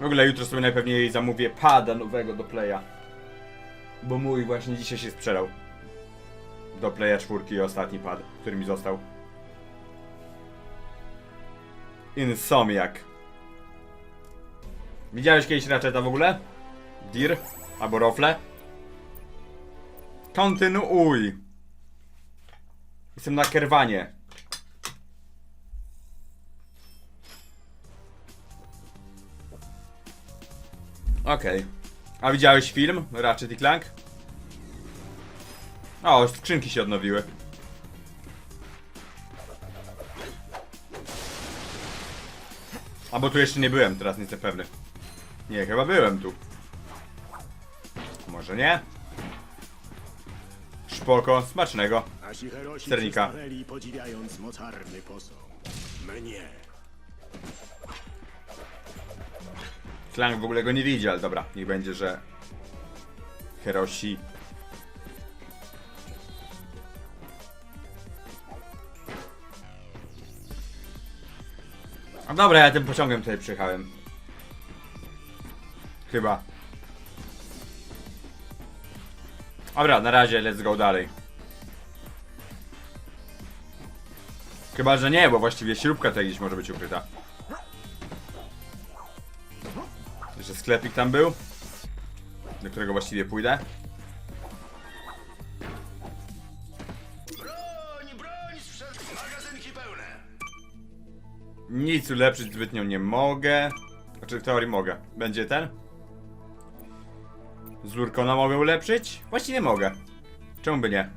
W ogóle jutro sobie najpewniej zamówię pada nowego do playa. Bo mój właśnie dzisiaj się sprzedał. Do playa czwórki ostatni pad, który mi został. Insomniac. Widziałeś kiedyś Ratcheta w ogóle? Dir? Albo Rofle? Kontynuuj! Jestem na kerwanie. Okej. A widziałeś film Ratchet i Clank? O, skrzynki się odnowiły. A bo tu jeszcze nie byłem, teraz nie jestem pewny. Nie, chyba byłem tu. Może nie? Szpoko, smacznego. Nasi herosi Sternika. podziwiając mocarny posąg. Mnie. Clank w ogóle go nie widzi, ale dobra, niech będzie, że Herosi. A dobra, ja tym pociągiem tutaj przyjechałem. Chyba. Dobra, na razie, let's go dalej. Chyba, że nie, bo właściwie śrubka tutaj gdzieś może być ukryta. Jeszcze sklepik tam był. Do którego właściwie pójdę. Nic ulepszyć zbytnio nie mogę. Znaczy w teorii mogę. Będzie ten? Z Lurkona mogę ulepszyć? Właściwie mogę. Czemu by nie?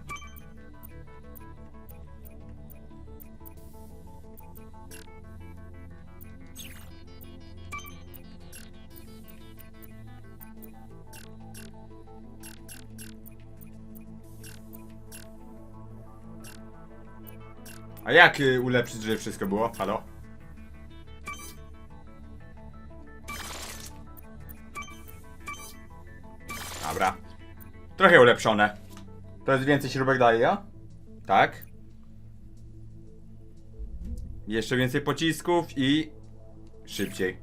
A jak y, ulepszyć, żeby wszystko było? Halo? Dobra. Trochę ulepszone. To jest więcej śrubek daje, ja? Tak. Jeszcze więcej pocisków i... Szybciej.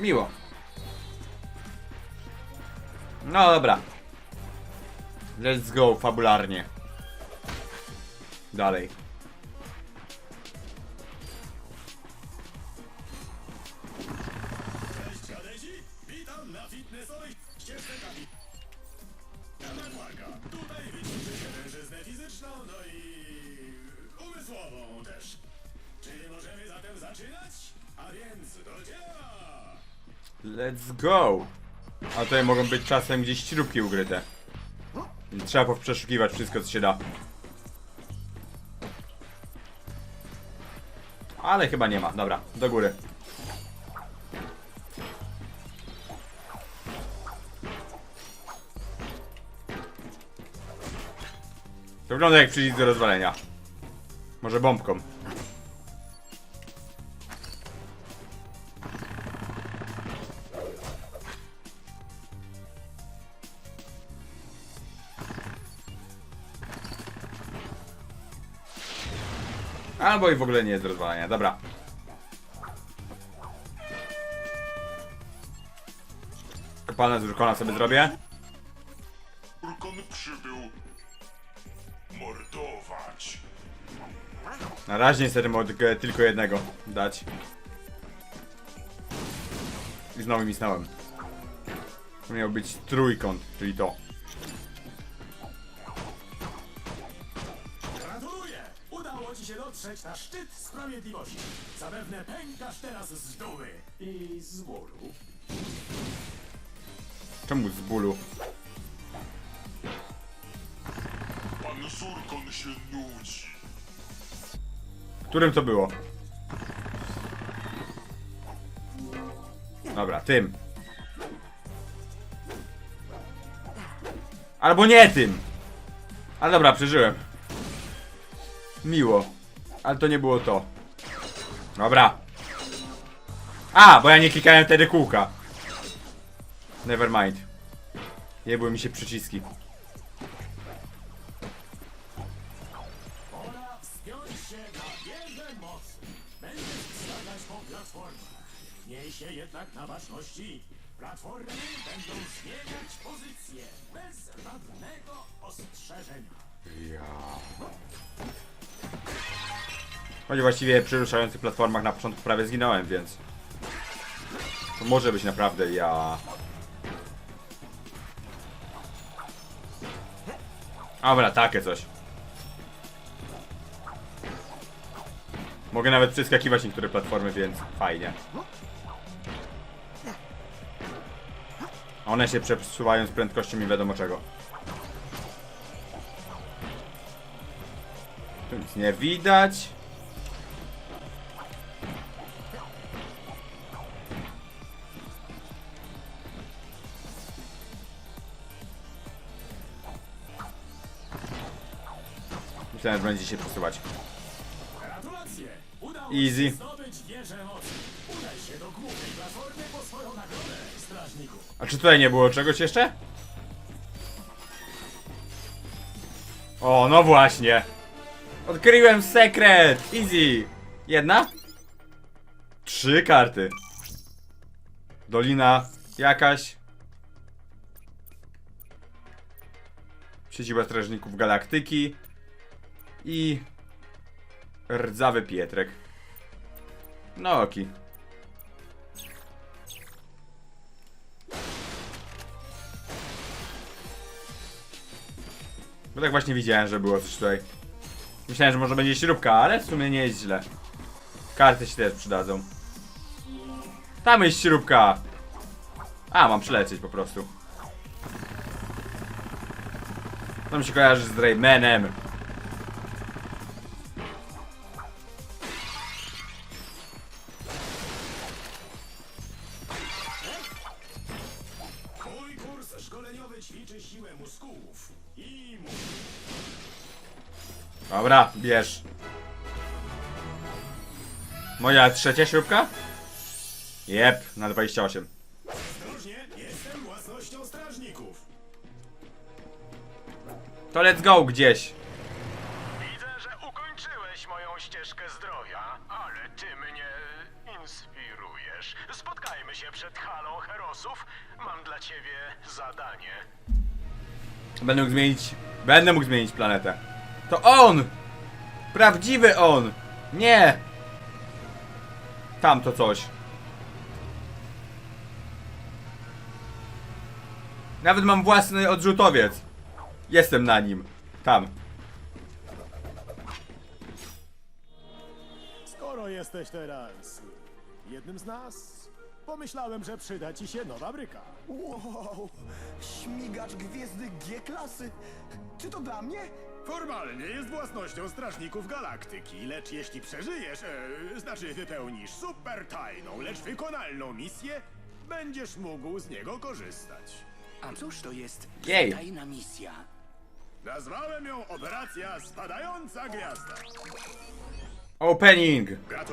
Miło. No dobra. Let's go, fabularnie. Dalej. Też. Czy możemy zatem zaczynać? A więc do dzieła! Let's go! A tutaj mogą być czasem gdzieś śrubki ugryte. Więc Trzeba przeszukiwać wszystko co się da. Ale chyba nie ma. Dobra, do góry. To wygląda jak przycisk do rozwalenia. Może bombką. Albo i w ogóle nie jest rozwalania. Dobra. Pana z Urkona sobie zrobię. Urkon przybył mordować. Na razie niestety mogę tylko jednego dać. I znowu misnąłem. To miał być trójkąt, czyli to. Gratuluję! Udało ci się dotrzeć na szczyt sprawiedliwości. Zapewne pękasz teraz z dumy i z bólu. Czemu z bólu? Pan Surkon się nudzi. Którym to było? Dobra, tym. Albo nie tym! Ale dobra, przeżyłem. Miło. Ale to nie było to. Dobra. A, bo ja nie klikałem wtedy kółka. Never mind. Nie były mi się przyciski. Jednak na baczności. Platformy będą zmieniać pozycję bez żadnego ostrzeżenia. Ja. Choć właściwie przy ruszających platformach na początku prawie zginąłem, więc... To może być naprawdę ja... Dobra, takie coś. Mogę nawet przeskakiwać niektóre platformy, więc fajnie. One się przesuwają z prędkością nie wiadomo czego. Tu nic nie widać. Myślałem, że będzie się przesuwać. Easy. A czy tutaj nie było czegoś jeszcze? O, no właśnie. Odkryłem sekret. Easy. Jedna? Trzy karty. Dolina jakaś. Siedziba Strażników Galaktyki. I... Rdzawy Pietrek. No oki. Bo tak właśnie widziałem, że było coś tutaj. Myślałem, że może będzie śrubka, ale w sumie nie jest źle. Karty się też przydadzą. Tam jest śrubka! A, mam przylecieć po prostu. To mi się kojarzy z Raymanem. Dobra, bierz. Moja trzecia śrubka? Jep, na 28. Ostrożnie, jestem własnością strażników. To let's go gdzieś. Widzę, że ukończyłeś moją ścieżkę zdrowia, ale ty mnie inspirujesz. Spotkajmy się przed halą herosów. Mam dla ciebie zadanie. Będę mógł zmienić. Będę mógł zmienić planetę. To on! Prawdziwy on! Nie! Tamto coś. Nawet mam własny odrzutowiec. Jestem na nim. Tam. Skoro jesteś teraz jednym z nas, pomyślałem, że przyda ci się nowa bryka. Wow, śmigacz gwiezdny G-klasy. Czy to dla mnie? Formalnie jest własnością strażników galaktyki, lecz jeśli przeżyjesz, e, znaczy wypełnisz super tajną, lecz wykonalną misję, będziesz mógł z niego korzystać. A cóż to jest Jej. tajna misja? Nazwałem ją Operacja Spadająca Gwiazda. Opening!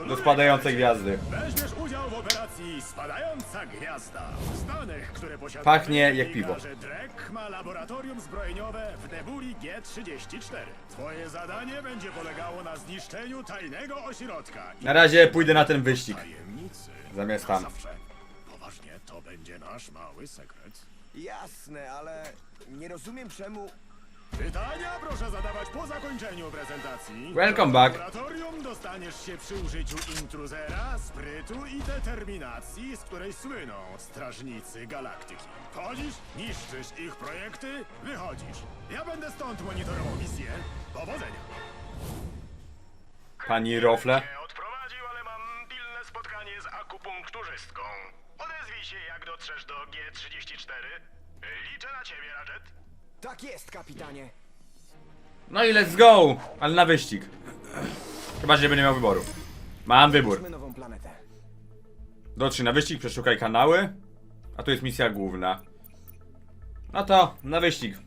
Do spadającej gwiazdy. Weźmiesz udział w operacji Spadająca Gwiazda. W Stanach, które Pachnie jak piwo. Drek ma laboratorium zbrojeniowe w Nebuli G34. Twoje zadanie będzie polegało na zniszczeniu tajnego ośrodka. i Na razie pójdę na ten wyścig. tajemnicy. Zamiast tam. Zawsze. Poważnie, to będzie nasz mały sekret. Jasne, ale nie rozumiem czemu... Pytania proszę zadawać po zakończeniu prezentacji. Welcome back. laboratorium dostaniesz się przy użyciu intruzera, sprytu i determinacji, z której słyną strażnicy galaktyki. Wchodzisz, niszczysz ich projekty, wychodzisz. Ja będę stąd monitorował misję. Powodzenia. Pani Rofle. Nie odprowadził, ale mam pilne spotkanie z akupunkturzystką. Odezwij się, jak dotrzesz do G34. Liczę na ciebie, Radget. Tak jest, kapitanie. No i let's go! Ale na wyścig. Chyba, że nie będę miał wyboru. Mam wybór. Nową planetę. Dotrzyj na wyścig, przeszukaj kanały. A tu jest misja główna. No to, na wyścig.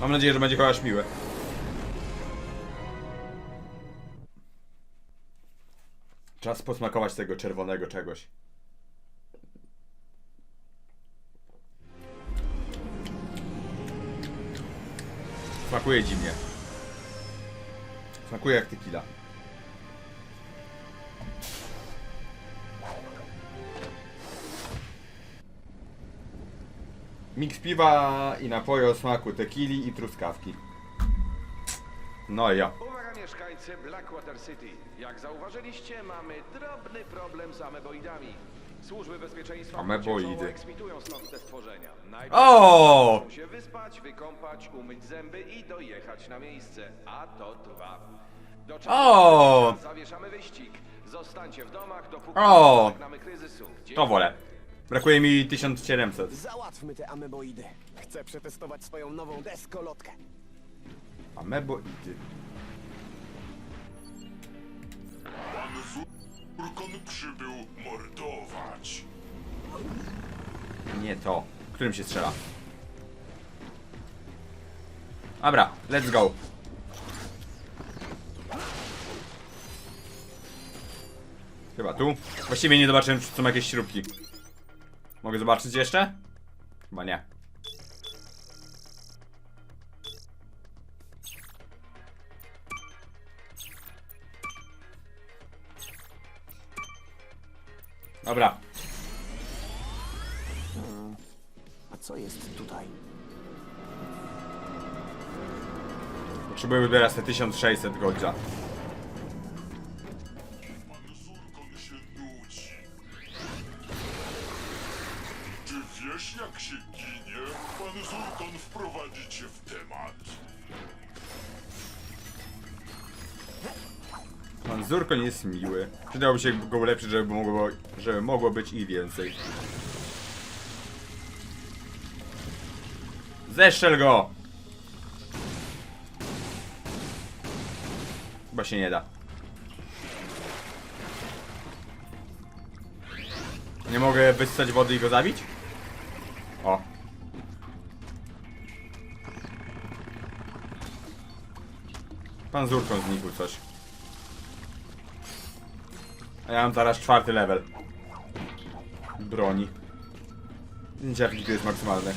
Mam nadzieję, że będzie chociaż miłe. Czas posmakować tego czerwonego czegoś. Smakuje dziwnie. Smakuje jak tequila. Miks piwa i napoju o smaku tequili i truskawki. No ja. Uwaga mieszkańcy Blackwater City. Jak zauważyliście, mamy drobny problem z ameboidami. Służby bezpieczeństwa Ameboidy. eksmitują stąd te stworzenia. Najpierw O! muszą się wyspać, wykąpać, umyć zęby i dojechać na miejsce. A to trwa. Do czasu O! zawieszamy wyścig. Zostańcie w domach, dopóki O! nie kryzysu. To wolę. Brakuje mi 1700. Załatwmy te ameboidy. Chcę przetestować swoją nową deskolotkę. Ameboidy. Przybył mordować. Nie to. Którym się strzela? Dobra, let's go. Chyba tu. Właściwie nie zobaczyłem, czy są jakieś śrubki. Mogę zobaczyć jeszcze? Chyba nie. Dobra, A co jest tutaj? potrzebuję teraz te 1600 godzia. Pan Zurkon się nudzi. Czy wiesz jak się ginie? Pan Zurkon wprowadzi cię w temat. Pan Zurkon jest miły. Przydałoby się go ulepszyć, żeby mogło, żeby mogło być i więcej. Zeszczel go! Chyba się nie da. Nie mogę wyssać wody i go zabić? O. Pan Zurkon znikł coś. A ja mam zaraz czwarty level. Broni. Zdjęcie jaki tu jest maksymalny.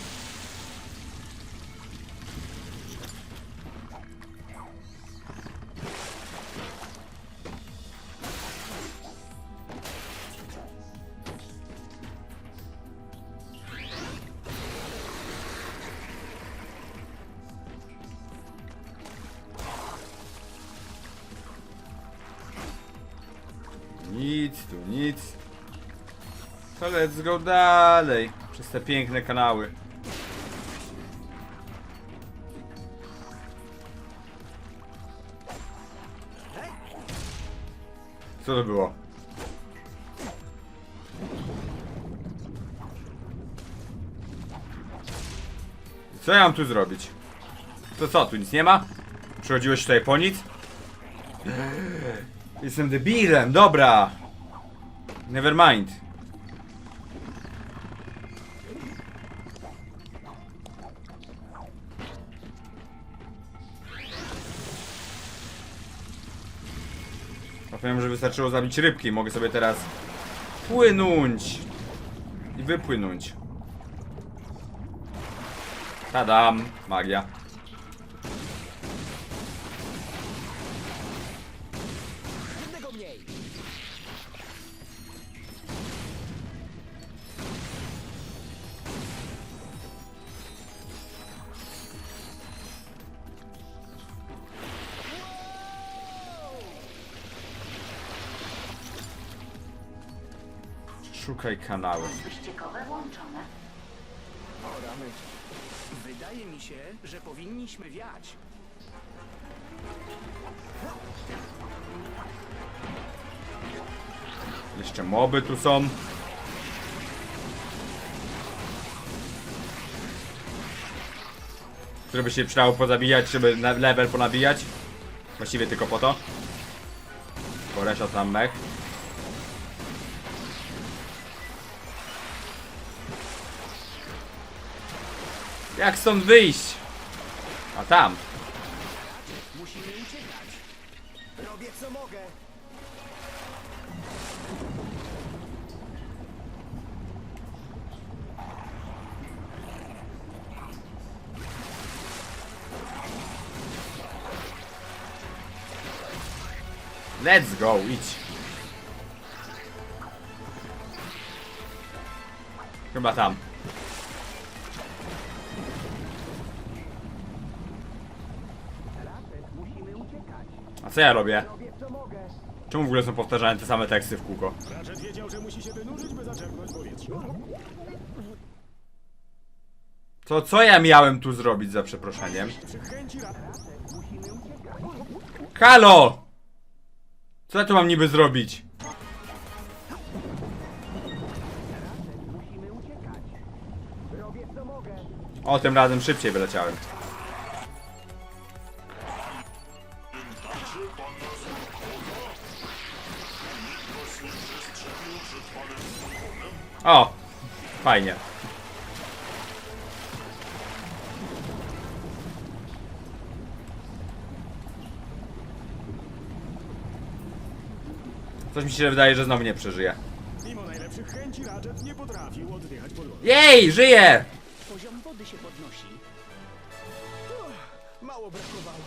Go dalej. Przez te piękne kanały. Co to było? Co ja mam tu zrobić? To co, tu nic nie ma? Przychodziłeś tutaj po nic? Jestem debilem, dobra. Never wystarczyło zabić rybki. Mogę sobie teraz płynąć i wypłynąć. Tadam, magia. Szukaj kanały. wyścigowe włączone. O rany. Wydaje mi się, że powinniśmy wiać. Jeszcze moby tu są. Które by się przydało pozabijać, żeby level ponabijać. Właściwie tylko po to. Koresza tam mech. Jak stąd wyjść? A tam. Musimy uciekać. Robię co mogę. Let's go, idź. Chyba tam. Co ja robię? Czemu w ogóle są powtarzane te same teksty w kółko? Ratchet wiedział, że musi się wynurzyć, by zaczerpnąć powietrza. To co ja miałem tu zrobić za przeproszeniem? Halo! Co ja tu mam niby zrobić? O, tym razem szybciej wyleciałem. O! Fajnie. Coś mi się wydaje, że znowu nie przeżyje. Mimo najlepszych chęci Ratchet nie potrafił oddychać podłogę. Jej, żyje! Poziom wody się podnosi. Mało brakowało.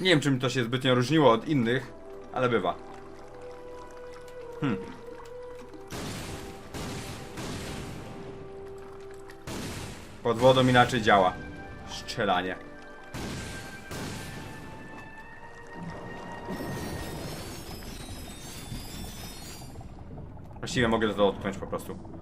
Nie wiem, czym to się zbytnio różniło od innych, ale bywa. Hmm. Pod wodą inaczej działa. Strzelanie. Właściwie mogę to dotknąć po prostu.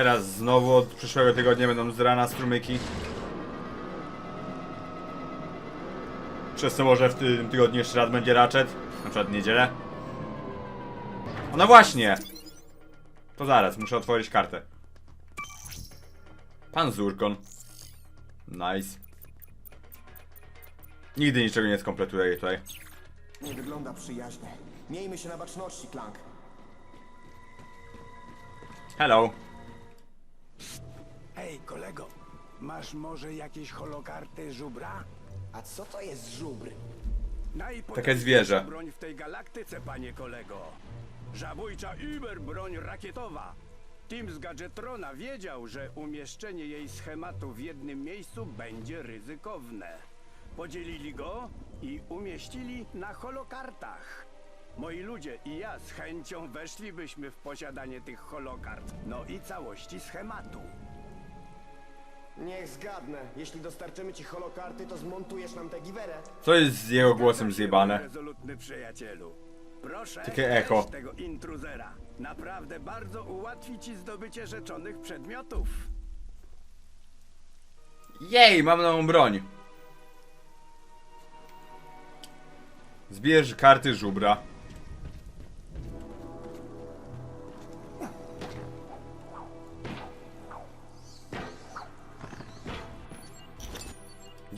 Teraz znowu od przyszłego tygodnia będą z rana strumyki. Przez co może w tym tygodniu jeszcze raz będzie Ratchet. Na przykład niedzielę. O, no właśnie! To zaraz, muszę otworzyć kartę. Pan Zurkon. Nice. Nigdy niczego nie skompletuję tutaj. Nie wygląda przyjaźnie. Miejmy się na baczności, Clank. Hello. Hej, kolego, masz może jakieś holokarty żubra? A co to jest żubr? Najpotężniejsza zwierzę. broń w tej galaktyce, panie kolego. Żabójcza Uber broń rakietowa. Team z Gadgetrona wiedział, że umieszczenie jej schematu w jednym miejscu będzie ryzykowne. Podzielili go i umieścili na holokartach. Moi ludzie i ja z chęcią weszlibyśmy w posiadanie tych holokart, no i całości schematu. Niech zgadnę. Jeśli dostarczymy ci holokarty, to zmontujesz nam tę giwerę. Co jest z jego głosem zjebane? Rezolutny przyjacielu. Proszę, Takie echo. weź tego intruzera. Naprawdę bardzo ułatwi ci zdobycie rzeczonych przedmiotów. Jej, mam nową broń. Zbierz karty żubra.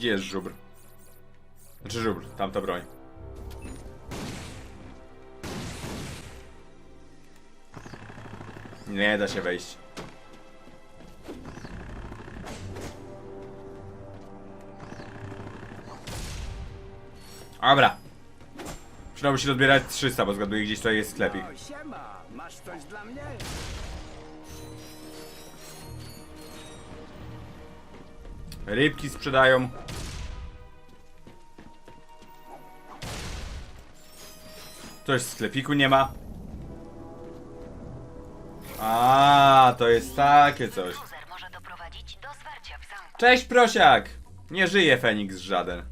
Gdzie jest żubr? Znaczy żubr, tamta broń. Nie da się wejść. Dobra. Przydałoby się rozbierać 300, bo zgaduję gdzieś tutaj jest sklepik. O, siema, masz coś dla mnie? Rybki sprzedają. Coś w sklepiku nie ma. A, to jest takie coś. Cruiser może doprowadzić do zwarcia w zamku. Cześć prosiak! Nie żyje Feniks żaden.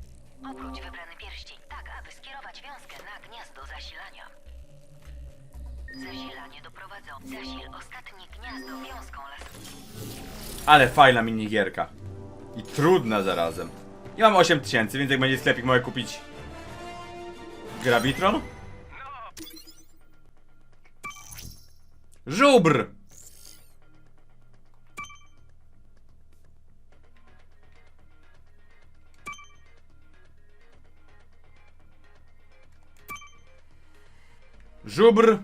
Obróć wybrany pierścień tak, aby skierować wiązkę na gniazdo zasilania. Zasilanie doprowadzą. Zasil ostatnie gniazdo wiązką. Ale fajna minigierka. I trudna zarazem. I mam 8000, więc jak będzie sklepik mogę kupić... Gravitron? Żubr! Żubr!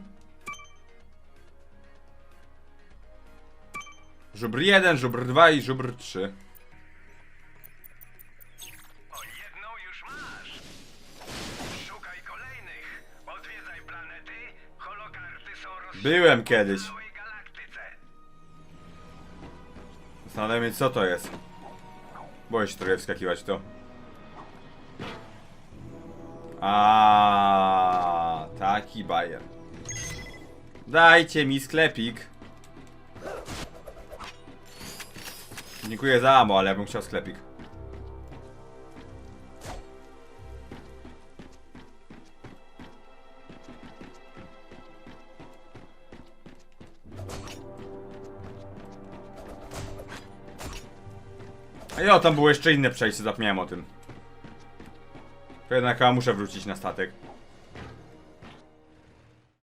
Żubr 1, żubr 2 i żubr 3. Byłem kiedyś. Zastanawiam się co to jest. Boję się trochę wskakiwać to. A, taki bajer. Dajcie mi sklepik. Dziękuję za amo, ale ja bym chciał sklepik. A jo, tam było jeszcze inne przejście, zapomniałem o tym. To jednak muszę wrócić na statek.